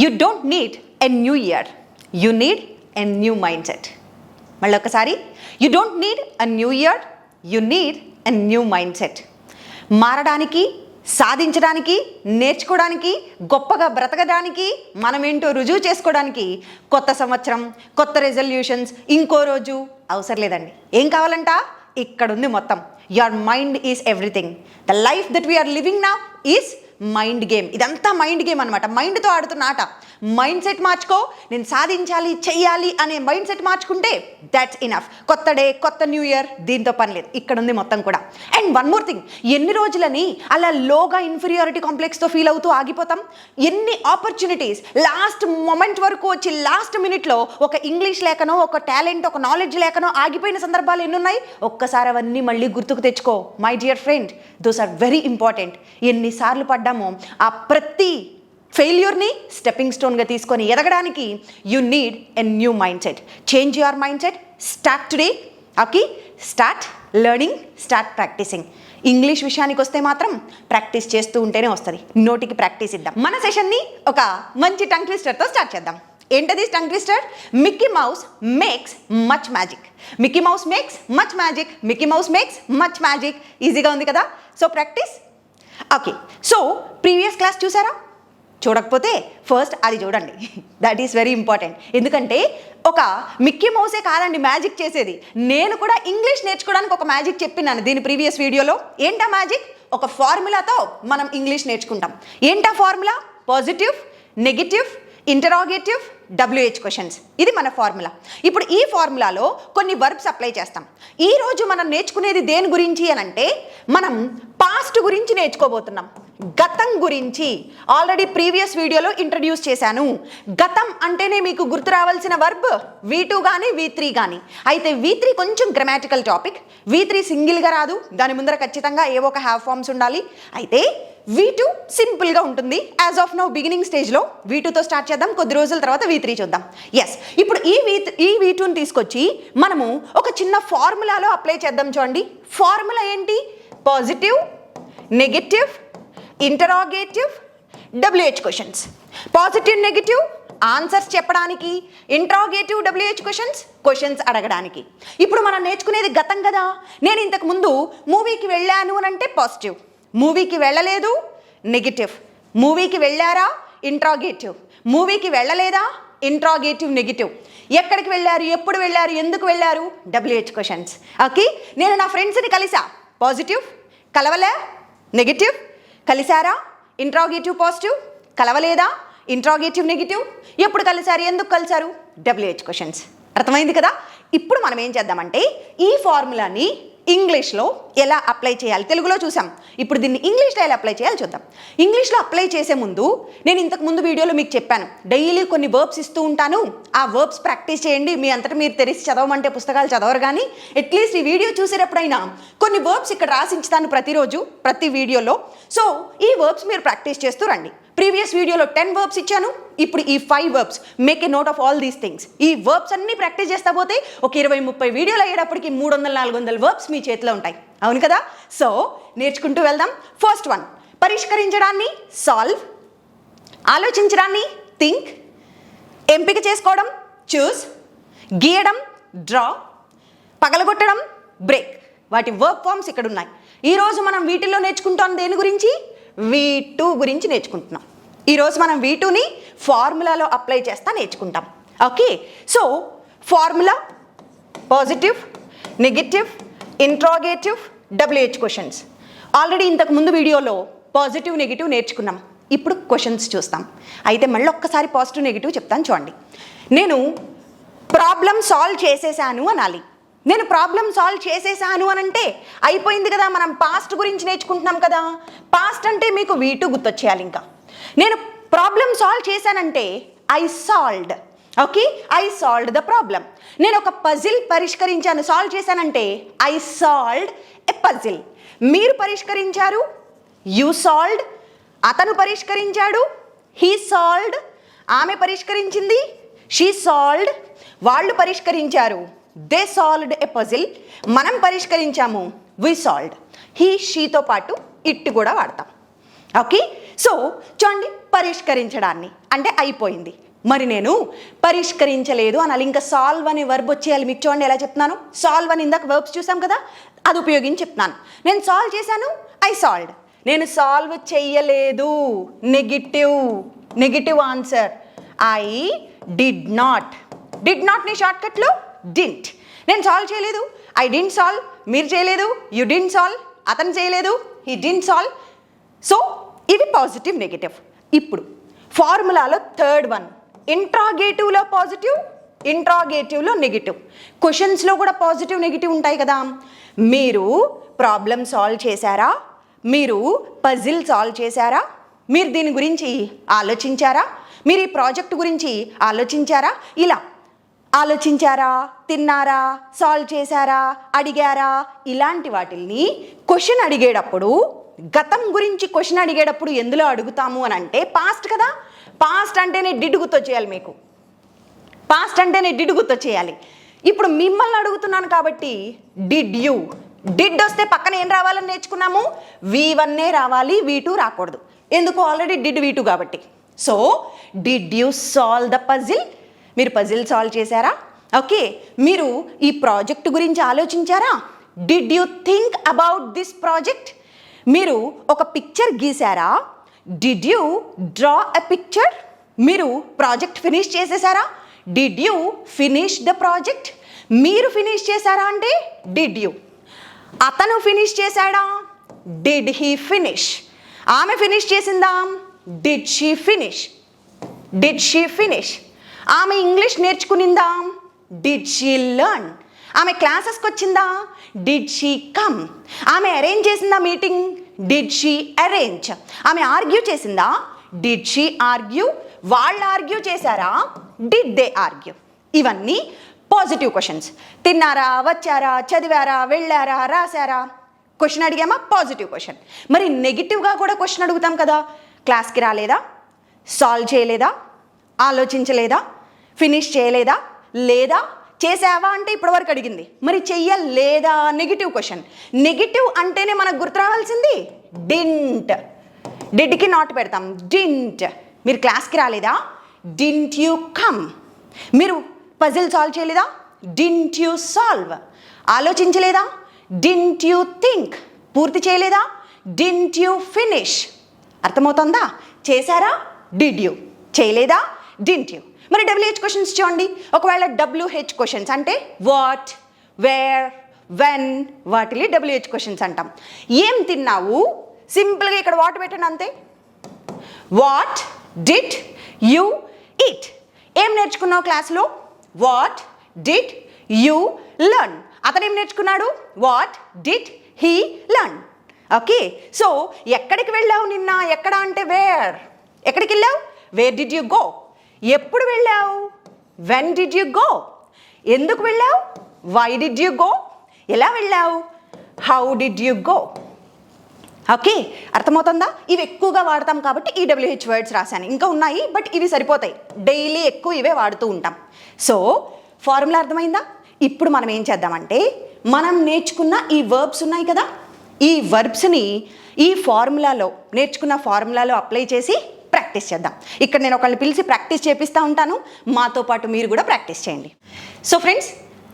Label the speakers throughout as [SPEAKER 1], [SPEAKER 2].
[SPEAKER 1] You don't need a new year you need a new mindset మళ్ళీ ఒకసారి. You don't need a new year you need a new mindset మారడానికి సాధించడానికి నేర్చుకోవడానికి గొప్పగా బ్రతకడానికి మనమేంటో రుజువు చేసుకోవడానికి కొత్త సంవత్సరం కొత్త రెజల్యూషన్స్ ఇంకో రోజు అవసరం లేదండి. ఏం కావాలంట? ఇక్కడ ఉంది మొత్తం your mind is everything the life that we are living నా ఈజ్ మైండ్ గేమ్ ఇదంతా మైండ్ గేమ్ అనమాట మైండ్తో ఆడుతున్న ఆట. మైండ్ సెట్ మార్చుకో నేను సాధించాలి చెయ్యాలి అనే మైండ్ సెట్ మార్చుకుంటే దాట్స్ ఇనఫ్ కొత్త డే కొత్త న్యూ ఇయర్ దీంతో పని లేదు. ఇక్కడ ఉంది మొత్తం కూడా. అండ్ వన్ మోర్ థింగ్ ఎన్ని రోజులని అలా లోగా ఇన్ఫీరియారిటీ కాంప్లెక్స్తో ఫీల్ అవుతూ ఆగిపోతాం? ఎన్ని ఆపర్చునిటీస్ లాస్ట్ మొమెంట్ వరకు వచ్చి లాస్ట్ మినిట్లో ఒక ఇంగ్లీష్ లేకనో ఒక టాలెంట్ ఒక నాలెడ్జ్ లేకనో ఆగిపోయిన సందర్భాలు ఎన్ని ఉన్నాయి ఒక్కసారి అవన్నీ మళ్ళీ గుర్తుకు తెచ్చుకో. My dear friend those are very important ఎన్నిసార్లు పడ్డామో ఆ ప్రతి ఫెయిల్యూర్ని స్టెప్పింగ్ స్టోన్గా తీసుకొని ఎదగడానికి you need a new mindset change your mindset start today okay start learning start practising English విషయానికి వస్తే మాత్రం ప్రాక్టీస్ చేస్తూ ఉంటేనే వస్తుంది. నోటికి ప్రాక్టీస్ ఇద్దాం. మన సెషన్ని ఒక మంచి టంగ్ ట్విస్టర్తో స్టార్ట్ చేద్దాం. ఏంటది tongue twister Mickey Mouse makes much magic Mickey Mouse makes much magic Mickey Mouse makes much magic ఈజీగా ఉంది కదా? So practice okay so previous class చూసారా? చూడకపోతే ఫస్ట్ అది చూడండి. దట్ ఈస్ వెరీ ఇంపార్టెంట్ ఎందుకంటే ఒక మిక్కీ మౌసే కాదండి మ్యాజిక్ చేసేది. నేను కూడా ఇంగ్లీష్ నేర్చుకోవడానికి ఒక మ్యాజిక్ చెప్పినాను దీని ప్రీవియస్ వీడియోలో ఏంటా మ్యాజిక్ ఒక ఫార్ములాతో మనం ఇంగ్లీష్ నేర్చుకుంటాం. ఏంటా formula positive negative interrogative WH questions ఇది మన ఫార్ములా ఇప్పుడు ఈ ఫార్ములాలో కొన్ని వర్బ్స్ అప్లై చేస్తాం. ఈ రోజు మనం నేర్చుకునేది దేని గురించి అని అంటే మనం పాస్ట్ గురించి నేర్చుకోబోతున్నాం. గతం గురించి ఆల్రెడీ ప్రీవియస్ వీడియోలో ఇంట్రడ్యూస్ చేశాను. గతం అంటేనే మీకు గుర్తు రావాల్సిన వర్బ్ వీ టూ కానీ వీ త్రీ కానీ అయితే వీ త్రీ కొంచెం గ్రామాటికల్ టాపిక్. వీ త్రీ సింగిల్గా రాదు. దాని ముందర ఖచ్చితంగా ఏవో ఒక హ్యావ్ ఫార్మ్స్ ఉండాలి. అయితే వీ టూ సింపుల్గా ఉంటుంది. యాజ్ ఆఫ్ నౌ బిగినింగ్ స్టేజ్లో వీ టూతో స్టార్ట్ చేద్దాం. కొద్ది రోజుల తర్వాత వి త్రీ చూద్దాం. ఎస్ ఇప్పుడు ఈ వి ఈ వీ టూని తీసుకొచ్చి మనము ఒక చిన్న ఫార్ములాలో అప్లై చేద్దాం చూడండి. ఫార్ములా ఏంటి? Positive negative interrogative WH questions positive negative answers చెప్పడానికి ఇంట్రాగేటివ్ డబ్ల్యూహెచ్ క్వశ్చన్స్ క్వశ్చన్స్ అడగడానికి. ఇప్పుడు మనం నేర్చుకునేది గతం కదా. నేను ఇంతకు ముందు మూవీకి వెళ్ళాను అని అంటే పాజిటివ్ మూవీకి వెళ్ళలేదు నెగిటివ్ మూవీకి వెళ్ళారా ఇంట్రాగేటివ్ మూవీకి వెళ్ళలేదా ఇంట్రాగేటివ్ నెగిటివ్ ఎక్కడికి వెళ్ళారు ఎప్పుడు వెళ్ళారు ఎందుకు వెళ్ళారు డబ్ల్యూహెచ్ క్వశ్చన్స్ ఓకే నేను నా ఫ్రెండ్స్ని కలిసా. పాజిటివ్ కలవలే నెగిటివ్ కలిశారా ఇంట్రాగేటివ్ పాజిటివ్ కలవలేదా ఇంట్రాగేటివ్ నెగిటివ్ ఎప్పుడు కలిసారు ఎందుకు కలిశారు? WH questions. అర్థమైంది కదా? ఇప్పుడు మనం ఏం చేద్దామంటే ఈ ఫార్ములాని ఇంగ్లీష్లో ఎలా అప్లై చేయాలి? తెలుగులో చూసాం. ఇప్పుడు దీన్ని ఇంగ్లీష్లో ఎలా అప్లై చేయాలి చూద్దాం. ఇంగ్లీష్లో అప్లై చేసే ముందు నేను ఇంతకు ముందు వీడియోలో మీకు చెప్పాను. డైలీ కొన్ని వర్బ్స్ ఇస్తూ ఉంటాను. ఆ వర్బ్స్ ప్రాక్టీస్ చేయండి. మీ అంతటా మీరు తెరిచి చదవమంటే పుస్తకాలు చదవరు కానీ అట్లీస్ట్ ఈ వీడియో చూసేటప్పుడైనా కొన్ని వర్బ్స్ ఇక్కడ రాసించుతాను ప్రతిరోజు ప్రతి వీడియోలో. సో ఈ వర్బ్స్ మీరు ప్రాక్టీస్ చేస్తూ రండి. ప్రీవియస్ వీడియోలో టెన్ వర్బ్స్ ఇచ్చాను. ఇప్పుడు ఈ five verbs make a note of all these things ఈ వర్బ్స్ అన్ని ప్రాక్టీస్ చేస్తా పోతే ఒక ఇరవై ముప్పై వీడియోలు అయ్యేటప్పటికి మూడు వందల నాలుగు వందల వర్బ్స్ మీ చేతిలో ఉంటాయి. అవును కదా? సో నేర్చుకుంటూ వెళ్దాం. ఫస్ట్ వన్ పరిష్కరించడాన్ని సాల్వ్ ఆలోచించడాన్ని థింక్ ఎంపిక చేసుకోవడం. చూస్ గీయడం. డ్రా పగలగొట్టడం. బ్రేక్ వాటి వర్క్ ఫామ్స్ ఇక్కడ ఉన్నాయి ఈరోజు మనం వీటిల్లో నేర్చుకుంటాం దేని గురించి? వీ టూ గురించి నేర్చుకుంటున్నాం. ఈరోజు మనం వీ టూని ఫార్ములాలో అప్లై చేస్తా నేర్చుకుంటాం. Okay? So formula positive negative interrogative WH questions. Already ఇంతకు ముందు వీడియోలో పాజిటివ్ నెగిటివ్ నేర్చుకున్నాం. ఇప్పుడు క్వశ్చన్స్ చూస్తాం. అయితే మళ్ళీ ఒక్కసారి పాజిటివ్ నెగిటివ్ చెప్తాను చూడండి. నేను ప్రాబ్లం సాల్వ్ చేసేసాను అనాలి. నేను ప్రాబ్లం సాల్వ్ చేసేసాను అని అంటే అయిపోయింది కదా మనం పాస్ట్ గురించి నేర్చుకుంటున్నాం కదా. పాస్ట్ అంటే మీకు వీటు గుర్తొచ్చేయాలి ఇంకా. నేను ప్రాబ్లం సాల్వ్ చేశానంటే I solved okay I solved the problem నేను ఒక పజిల్ పరిష్కరించాను. సాల్వ్ చేశానంటే ఐ సాల్వ్డ్ ఎ పజిల్ మీరు పరిష్కరించారు? యూ సాల్వ్డ్ అతను పరిష్కరించాడు. హీ సాల్వ్డ్ ఆమె పరిష్కరించింది. షీ సాల్వ్డ్ వాళ్ళు పరిష్కరించారు. దే సాల్వ్డ్ ఎ పజిల్ మనం పరిష్కరించాము. వి సాల్వ్డ్ హీ షీతో పాటు ఇట్ కూడా వాడతాం. ఓకే సో చూడండి పరిష్కరించడాన్ని. అంటే అయిపోయింది. మరి నేను పరిష్కరించలేదు అనాలి. ఇంకా సాల్వ్ అనే వర్బ్ వచ్చేయాలి. మీకు చూడండి ఎలా చెప్తున్నాను? సాల్వ్ అని ఇందాక వర్బ్స్ చూసాం కదా? అది ఉపయోగించి చెప్తున్నాను. నేను సాల్వ్ చేశాను. ఐ సాల్వ్డ్ నేను సాల్వ్ చెయ్యలేదు. Negative negative answer I did not did not నీ షార్ట్కట్లో డింట్ నేను సాల్వ్ చేయలేదు. ఐ డింట్ సాల్వ్ మీరు చేయలేదు. యు డింట్ సాల్వ్ అతను చేయలేదు. హీ డింట్ సాల్వ్ సో ఇవి పాజిటివ్ నెగిటివ్ ఇప్పుడు ఫార్ములాలో థర్డ్ వన్ ఇంట్రాగేటివ్లో పాజిటివ్ ఇంట్రాగేటివ్లో నెగిటివ్ క్వశ్చన్స్లో కూడా పాజిటివ్ నెగిటివ్ ఉంటాయి కదా. మీరు ప్రాబ్లమ్ సాల్వ్ చేశారా? మీరు పజిల్ సాల్వ్ చేశారా? మీరు దీని గురించి ఆలోచించారా? మీరు ఈ ప్రాజెక్ట్ గురించి ఆలోచించారా? ఇలా ఆలోచించారా? తిన్నారా? సాల్వ్ చేశారా? అడిగారా? ఇలాంటి వాటిల్ని క్వశ్చన్ అడిగేటప్పుడు గతం గురించి క్వశ్చన్ అడిగేటప్పుడు ఎందులో అడుగుతాము అని అంటే పాస్ట్ కదా? పాస్ట్ అంటేనే డిడుగుతో చేయాలి మీకు. పాస్ట్ అంటేనే డిడుగుతో చేయాలి ఇప్పుడు మిమ్మల్ని అడుగుతున్నాను కాబట్టి డిడ్ యూ? డిడ్ వస్తే పక్కన ఏం రావాలని నేర్చుకున్నాము? వి వన్నే రావాలి వి టూ రాకూడదు. ఎందుకు? ఆల్రెడీ డిడ్ వి టూ కాబట్టి. So did you solve the puzzle? మీరు పజిల్ సాల్వ్ చేశారా? ఓకే. మీరు ఈ ప్రాజెక్ట్ గురించి ఆలోచించారా? Did you think about this project మీరు ఒక picture గీసారా did you draw a picture మీరు project finish చేసేసారా did you finish the project మీరు ఫినిష్ చేశారా అంటే డిడ్ యూ అతను ఫినిష్ చేశాడా? డిడ్ హీ ఫినిష్ ఆమె ఫినిష్ చేసిందా? Did she finish did she finish ఆమె ఇంగ్లీష్ నేర్చుకునిందా? డిడ్ షీ లర్న్ ఆమె క్లాసెస్కి వచ్చిందా? డిడ్ షీ కమ్ ఆమె అరేంజ్ చేసిందా మీటింగ్ డిడ్ షీ అరేంజ్ ఆమె ఆర్గ్యూ చేసిందా? డిడ్ షీ ఆర్గ్యూ వాళ్ళు ఆర్గ్యూ చేశారా? డిడ్ దే ఆర్గ్యూ ఇవన్నీ పాజిటివ్ క్వశ్చన్స్ తిన్నారా? వచ్చారా? చదివారా? వెళ్ళారా? రాశారా? క్వశ్చన్ అడిగామా? పాజిటివ్ క్వశ్చన్ మరి నెగిటివ్గా కూడా క్వశ్చన్ అడుగుతాం కదా. క్లాస్కి రాలేదా? సాల్వ్ చేయలేదా? ఆలోచించలేదా? ఫినిష్ చేయలేదా? లేదా? చేసావా అంటే ఇప్పటివరకు అడిగింది. మరి చెయ్యలేదా? Negative question. నెగిటివ్ అంటేనే మనకు గుర్తు రావాల్సింది డింట్. డిడ్కి నాట్ పెడతాం. డింట్. మీరు క్లాస్కి రాలేదా? Didn't you come. మీరు పజిల్ సాల్వ్ చేయలేదా? Didn't you solve. ఆలోచించలేదా? Didn't you think. పూర్తి చేయలేదా? Didn't you finish. అర్థమవుతుందా? చేశారా? Did you. చేయలేదా? డింట్ యూ మరి డబ్ల్యూహెచ్ క్వశ్చన్స్ చూడండి. ఒకవేళ డబ్ల్యూహెచ్ క్వశ్చన్స్ అంటే వాట్ వేర్ వెన్ వాటిని డబ్ల్యూహెచ్ క్వశ్చన్స్ అంటాం. ఏం తిన్నావు? సింపుల్గా ఇక్కడ వాట్ పెట్టండి అంతే. వాట్ డిట్ యూ ఇట్ ఏం నేర్చుకున్నావు క్లాస్లో వాట్ డిట్ యూ లర్న్ అతను ఏం నేర్చుకున్నాడు? What did he learn okay so ఎక్కడికి వెళ్ళావు నిన్న? ఎక్కడ అంటే వేర్ ఎక్కడికి వెళ్ళావు? వేర్ డిడ్ యూ గో ఎప్పుడు వెళ్ళావు? వెన్ డిడ్ యు గో ఎందుకు వెళ్ళావు? వై డిడ్ యు గో ఎలా వెళ్ళావు? How did you go okay అర్థమవుతుందా? ఇవి ఎక్కువగా వాడతాం కాబట్టి ఈ డబ్ల్యూహెచ్ వర్డ్స్ రాశాను. ఇంకా ఉన్నాయి బట్ ఇవి సరిపోతాయి. డైలీ ఎక్కువ ఇవే వాడుతూ ఉంటాం. సో ఫార్ములా అర్థమైందా? ఇప్పుడు మనం ఏం చేద్దామంటే మనం నేర్చుకున్న ఈ వర్బ్స్ ఉన్నాయి కదా? ఈ వర్బ్స్ని ఈ ఫార్ములాలో నేర్చుకున్న ఫార్ములాలో అప్లై చేసి ప్రాక్టీస్ చేద్దాం. ఇక్కడ నేను ఒకళ్ళని పిలిచి ప్రాక్టీస్ చేపిస్తూ ఉంటాను. మాతో పాటు మీరు కూడా ప్రాక్టీస్ చేయండి. సో ఫ్రెండ్స్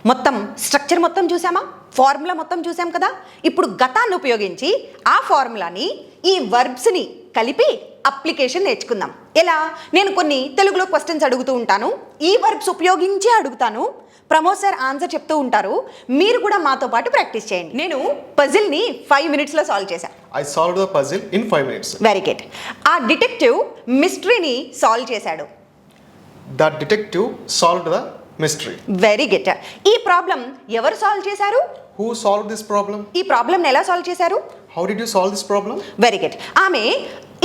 [SPEAKER 1] మొత్తం స్ట్రక్చర్ మొత్తం చూసామా? ఫార్ములా మొత్తం చూసాం కదా? ఇప్పుడు గతాన్ని ఉపయోగించి ఆ ఫార్ములాని ఈ వర్బ్స్ని కలిపి అప్లికేషన్ నేర్చుకుందాం. ఎలా? నేను కొన్ని తెలుగులో క్వశ్చన్స్ అడుగుతూ ఉంటాను. ఈ వర్బ్స్ ఉపయోగించి అడుగుతాను. ప్రమోద్ సార్ ఆన్సర్ చెప్తూ ఉంటారు. మీరు కూడా మాతో పాటు ప్రాక్టీస్ చేయండి. నేను పజిల్ని ఫైవ్ మినిట్స్లో సాల్వ్ చేశాను
[SPEAKER 2] I solve the puzzle in five minutes
[SPEAKER 1] very good ఆ డిటెక్టివ్ మిస్టరీని సాల్వ్ చేశాడు.
[SPEAKER 2] The detective solve the mystery
[SPEAKER 1] very good ఈ ప్రాబ్లం ఎవరు సాల్వ్ చేశారు?
[SPEAKER 2] హు సాల్వ్ దిస్ ప్రాబ్లం
[SPEAKER 1] ఈ ప్రాబ్లం ఎలా సాల్వ్ చేశారు?
[SPEAKER 2] How did you solve this problem
[SPEAKER 1] very good ఆమె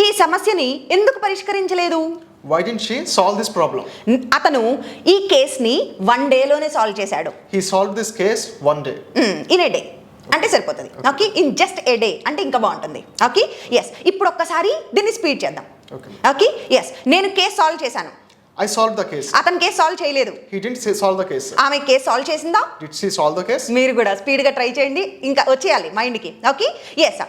[SPEAKER 1] ఈ సమస్యని ఎందుకు పరిష్కరించలేదు?
[SPEAKER 2] Why did she solve this
[SPEAKER 1] problem అతను ఈ కేస్ని వన్ డేలోనే సాల్వ్ చేశాడు.
[SPEAKER 2] He solve this case one day
[SPEAKER 1] in a day అంటే సరిపోతుంది. Okay in just a day అంటే ఇంకా బాగుంటుంది. ఓకే ఎస్ ఇప్పుడు ఒక్కసారి దీన్ని స్పీడ్ చేద్దాం. ఓకే ఎస్ నేను కేస్ సాల్వ్ చేశాను.
[SPEAKER 2] I solved the case.
[SPEAKER 1] అతని కేసు సాల్వ్ చేయలేదు.
[SPEAKER 2] He didn't say solve the case.
[SPEAKER 1] ఆమె కేసు సాల్వ్ చేసిందా?
[SPEAKER 2] Did she solve the case?
[SPEAKER 1] మీరు కూడా స్పీడ్గా ట్రై చేయండి. ఇంకా వచ్చేయాలి మైండ్కి ఓకే ఎస్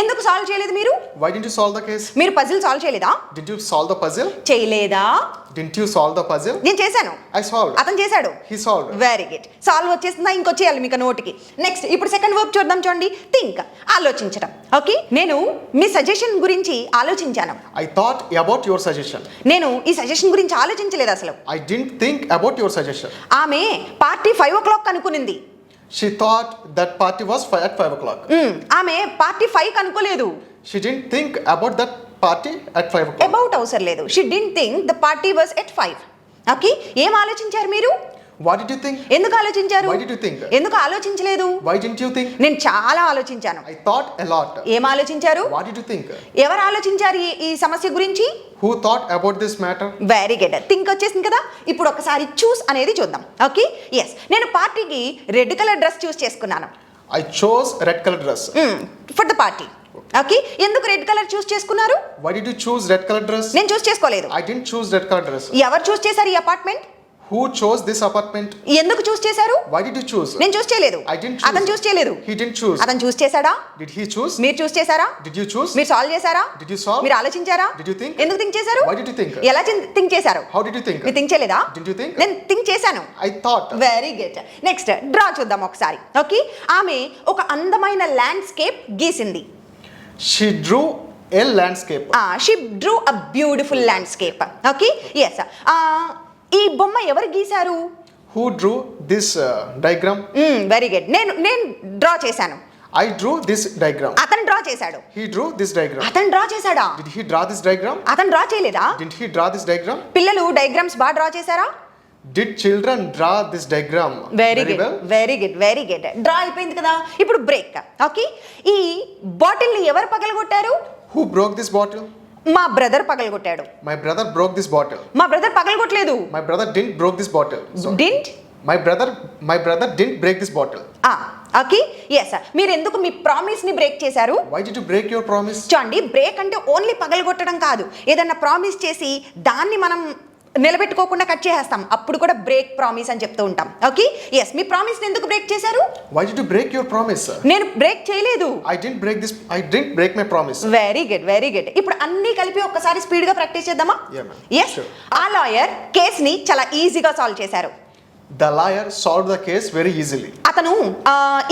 [SPEAKER 1] ఎందుకు సాల్వ్ చేయలేదు మీరు?
[SPEAKER 2] Why didn't you solve the case?
[SPEAKER 1] మీరు పజిల్ సాల్వ్ చేయలేదా?
[SPEAKER 2] Did you solve the puzzle?
[SPEAKER 1] చేయలేదా?
[SPEAKER 2] Didn't you solve the puzzle?
[SPEAKER 1] నేను చేశాను.
[SPEAKER 2] I solved.
[SPEAKER 1] అతను చేశాడు.
[SPEAKER 2] He solved.
[SPEAKER 1] Very good solve వచ్చేసిందా? ఇంకొచ్చేయాలి మీకు నోటికి. నెక్స్ట్ ఇప్పుడు సెకండ్ వర్క్ చూద్దాం చూడండి. థింక్ ఆలోచించడం ఓకే నేను మీ సజెషన్ గురించి ఆలోచించాను.
[SPEAKER 2] I thought about your suggestion.
[SPEAKER 1] నేను ఈ సజెషన్ గురించి ఆలోచించలేదు అసలు
[SPEAKER 2] I didn't think about your suggestion.
[SPEAKER 1] ఆమె పార్టీ ఫైవ్ ఓ క్లాక్ అనుకునింది
[SPEAKER 2] She thought that party was fi- at 5 o'clock.
[SPEAKER 1] మ్మ్, ఆమె పార్టీ ఫైవ్ అనుకోలేదు
[SPEAKER 2] She didn't think about that party at 5 o'clock.
[SPEAKER 1] About అవసరం లేదు she didn't think the party was at five okay ఏం ఆలోచించారు మీరు
[SPEAKER 2] what did you think
[SPEAKER 1] ఎందుకు ఆలోచించారు?
[SPEAKER 2] Why did you think
[SPEAKER 1] ఎందుకు ఆలోచించలేదు?
[SPEAKER 2] వై డిడ్ యు థింక్
[SPEAKER 1] నేను చాలా ఆలోచించాను.
[SPEAKER 2] ఐ థాట్ ఎ లాట్
[SPEAKER 1] ఏం ఆలోచించారు?
[SPEAKER 2] వాట్ డిడ్ యు థింక్
[SPEAKER 1] ఎవరు ఆలోచించారు ఈ సమస్య గురించి?
[SPEAKER 2] Who thought about this matter
[SPEAKER 1] very good think వచ్చేసింది కదా? ఇప్పుడు ఒకసారి చూస్ అనేది చూద్దాం. Okay yes. నేను పార్టీకి రెడ్ కలర్ డ్రెస్ చూస్ చేసుకున్నాను.
[SPEAKER 2] I chose red colour dress
[SPEAKER 1] for the party okay ఎందుకు రెడ్ కలర్ చూస్ చేసుకున్నారు?
[SPEAKER 2] Why did you choose red colour dress
[SPEAKER 1] నేను చూస్ చేసుకోలేదు.
[SPEAKER 2] I did choose red colour dress
[SPEAKER 1] ఎవరు choose చేశారు ఈ apartment
[SPEAKER 2] Who chose this apartment?
[SPEAKER 1] ఎందుకు choose చేశారు
[SPEAKER 2] Why did you choose?
[SPEAKER 1] నేను చూస్ చేయలేదు
[SPEAKER 2] I didn't choose.
[SPEAKER 1] అతను చూస్ చేయలేదు
[SPEAKER 2] He didn't choose.
[SPEAKER 1] అతను చూస్ చేశాడా
[SPEAKER 2] Did he choose?
[SPEAKER 1] మీరు చూస్ చేశారా
[SPEAKER 2] Did you choose?
[SPEAKER 1] మీరు సాల్వ్ చేశారా
[SPEAKER 2] Did you solve?
[SPEAKER 1] మీరు ఆలోచించారా
[SPEAKER 2] Did you think?
[SPEAKER 1] ఎందుకు థింక్ చేశారు
[SPEAKER 2] Why did you think?
[SPEAKER 1] ఎలా థింక్ చేశారు
[SPEAKER 2] How did you think?
[SPEAKER 1] మీరు థింక్ చేయలేదా
[SPEAKER 2] Did you think?
[SPEAKER 1] నేను థింక్ చేశాను
[SPEAKER 2] I thought.
[SPEAKER 1] Very good next draw చూద్దాం ఒకసారి ఓకే ఆమె ఒక అందమైన ల్యాండ్స్కేప్ గీసింది
[SPEAKER 2] She drew a landscape.
[SPEAKER 1] She drew a beautiful landscape okay yes ఈ బొమ్మ ఎవరు గీశారు
[SPEAKER 2] drew this uh, diagram?
[SPEAKER 1] Very good నేను నేను డ్రా చేశాను
[SPEAKER 2] I drew this diagram.
[SPEAKER 1] అతను డ్రా చేశాడు
[SPEAKER 2] He drew this diagram.
[SPEAKER 1] అతను డ్రా చేశాడా
[SPEAKER 2] Did he draw this diagram?
[SPEAKER 1] అతను డ్రా చేయలేదా
[SPEAKER 2] Didn't he draw this diagram?
[SPEAKER 1] పిల్లలు డయాగ్రామ్స్ బాగా డ్రా చేశారా
[SPEAKER 2] Did children draw this diagram
[SPEAKER 1] very good? Very good very good draw అయిపోయింది కదా ఇప్పుడు బ్రేక్ ఓకే ఈ బాటిల్ని ఎవరు పగలగొట్టారు
[SPEAKER 2] Who broke this bottle?
[SPEAKER 1] మా brother పగలగొట్టాడు.
[SPEAKER 2] My brother broke this bottle
[SPEAKER 1] మా brother పగలగొట్టలేదు.
[SPEAKER 2] My brother didn't broke this bottle
[SPEAKER 1] didn't
[SPEAKER 2] my brother my brother didn't break this bottle ah
[SPEAKER 1] okay yes sir మీరు ఎందుకు మీ ప్రామిస్ని బ్రేక్ చేశారు?
[SPEAKER 2] Why did you break your promise
[SPEAKER 1] చూడండి break అంటే only పగలగొట్టడం కాదు. ఏదైనా ప్రామిస్ చేసి దాన్ని మనం నిలబెట్టుకోకుండా కట్ చేసేస్తాం అప్పుడు కూడా బ్రేక్ ప్రామిస్ అని చెప్తూ ఉంటాం ఓకే ఎస్ మీ ప్రామిస్ ఎందుకు బ్రేక్ చేశారు
[SPEAKER 2] Why did you break your promise?
[SPEAKER 1] నేను బ్రేక్ చేయలేదు
[SPEAKER 2] I didn't break this I didn't break my promise.
[SPEAKER 1] Very good very good ఇప్పుడు అన్ని కలిపి ఒక్కసారి స్పీడ్గా ప్రాక్టీస్ చేద్దామా. Yes
[SPEAKER 2] Sure.
[SPEAKER 1] ఆ లాయర్ కేసుని చాలా ఈజీగా సాల్వ్ చేశారు
[SPEAKER 2] The lawyer solved the case very easily.
[SPEAKER 1] అతను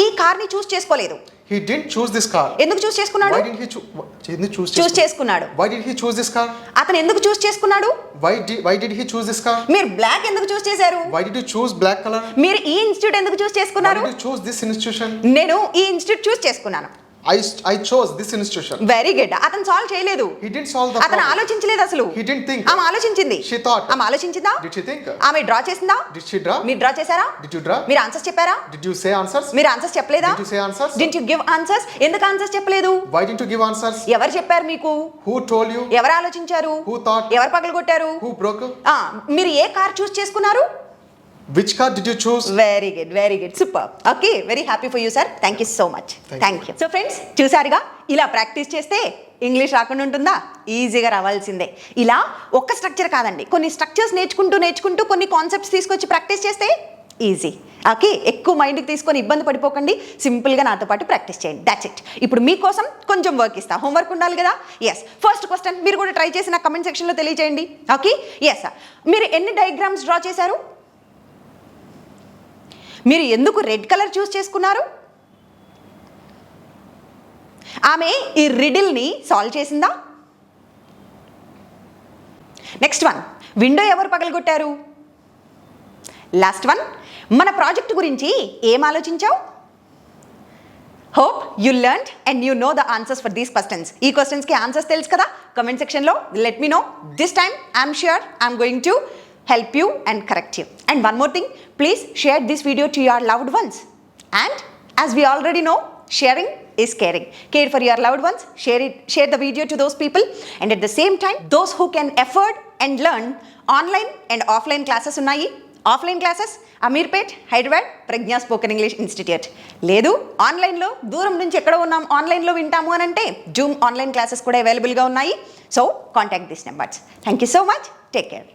[SPEAKER 1] ఈ కార్ని చూస్ చేసుకోలేదు
[SPEAKER 2] He didn't choose this car.
[SPEAKER 1] ఎందుకు చూస్ చేసుకున్నాడు
[SPEAKER 2] didn't he choose
[SPEAKER 1] choose
[SPEAKER 2] this-
[SPEAKER 1] చేసుకున్నాడు
[SPEAKER 2] Why did he choose this car?
[SPEAKER 1] అతను ఎందుకు చూస్ చేసుకున్నాడు
[SPEAKER 2] Why did why did he choose this car?
[SPEAKER 1] మీరు బ్లాక్ ఎందుకు చూస్ చేశారు
[SPEAKER 2] Why did you choose black color?
[SPEAKER 1] మీరు ఈ ఇన్స్టిట్యూట్ ఎందుకు చూస్ చేసుకున్నారు
[SPEAKER 2] choose this institution?
[SPEAKER 1] నేను ఈ ఇన్స్టిట్యూట్ చూస్ చేసుకున్నాను
[SPEAKER 2] I I this institution
[SPEAKER 1] very good అతను సాల్వ్ చేయలేదు.
[SPEAKER 2] హి డిడ్ సాల్వ్
[SPEAKER 1] అతను ఆలోచించలేదు అసలు.
[SPEAKER 2] హి థింక్
[SPEAKER 1] ఆమె ఆలోచించింది.
[SPEAKER 2] షి థాట్
[SPEAKER 1] ఆమె ఆలోచించిందా?
[SPEAKER 2] డిడ్ షి థింక్
[SPEAKER 1] ఆమె డ్రా చేసిందా?
[SPEAKER 2] డిడ్ షి డ్రా
[SPEAKER 1] మీరు డ్రా చేశారా?
[SPEAKER 2] డిడ్ యు డ్రా
[SPEAKER 1] మీరు ఆన్సర్స్ చెప్పారా?
[SPEAKER 2] డిడ్ సే ఆన్సర్స్
[SPEAKER 1] మీరు ఆన్సర్స్ చెప్పలేదా?
[SPEAKER 2] Did you
[SPEAKER 1] say answers did answers ఎందుకు ఆన్సర్స్ చెప్పలేదు?
[SPEAKER 2] Why did you give answers
[SPEAKER 1] ఎవరు చెప్పారు మీకు?
[SPEAKER 2] హు టోల్ యు
[SPEAKER 1] ఎవరు ఆలోచించారు?
[SPEAKER 2] హు థాట్
[SPEAKER 1] ఎవరు పగలగొట్టారు?
[SPEAKER 2] హు
[SPEAKER 1] బ్రోక్ మీరు ఏ కార్ చూస్ చేసుకున్నారు?
[SPEAKER 2] Which car did you choose?
[SPEAKER 1] Very good very good super okay very happy for you sir thank you so much
[SPEAKER 2] Thank
[SPEAKER 1] thank you so friends చూసారుగా ఇలా ప్రాక్టీస్ చేస్తే English రాకుండా ఉంటుందా? ఈజీగా రావాల్సిందే. ఇలా ఒక్క స్ట్రక్చర్ కాదండి. కొన్ని స్ట్రక్చర్స్ నేర్చుకుంటూ నేర్చుకుంటూ కొన్ని కాన్సెప్ట్స్ తీసుకొచ్చి ప్రాక్టీస్ చేస్తే ఈజీ ఓకే ఎక్కువ మైండ్కి తీసుకొని ఇబ్బంది పడిపోకండి. సింపుల్గా నాతో పాటు ప్రాక్టీస్ చేయండి. దాట్స్ ఇట్ ఇప్పుడు మీకోసం కొంచెం వర్క్ ఇస్తా. హోంవర్క్ ఉండాలి కదా? ఎస్ ఫస్ట్ క్వశ్చన్ మీరు కూడా ట్రై చేసి నా కమెంట్ సెక్షన్లో తెలియజేయండి ఓకే ఎస్ మీరు ఎన్ని డయాగ్రామ్స్ డ్రా చేశారు? మీరు ఎందుకు రెడ్ కలర్ చూస్ చేసుకున్నారు? ఆమె ఈ రిడిల్ని సాల్వ్ చేసిందా? నెక్స్ట్ వన్ విండో ఎవరు పగలగొట్టారు? లాస్ట్ వన్ మన ప్రాజెక్ట్ గురించి ఏం ఆలోచించావు? Hope you learn and you know the answers for these questions ఈ క్వశ్చన్స్కి ఆన్సర్స్ తెలుసు కదా? కమెంట్ సెక్షన్లో let me know this time I'm sure I'm going to help you and correct you and one more thing please share this video to your loved ones and as we already know sharing is caring. Care for your loved ones share it share the video to those people. And at the same time those who can afford and learn online and offline classes ఉన్నాయి. Offline classes Ameerpet Hyderabad Pragna spoken English institute లేదు ఆన్లైన్లో దూరం నుంచి ఎక్కడ ఉన్నాం ఆన్లైన్లో వింటాము అని అంటే జూమ్ ఆన్లైన్ క్లాసెస్ కూడా అవైలబుల్గా ఉన్నాయి. So contact this numbers thank you so much take care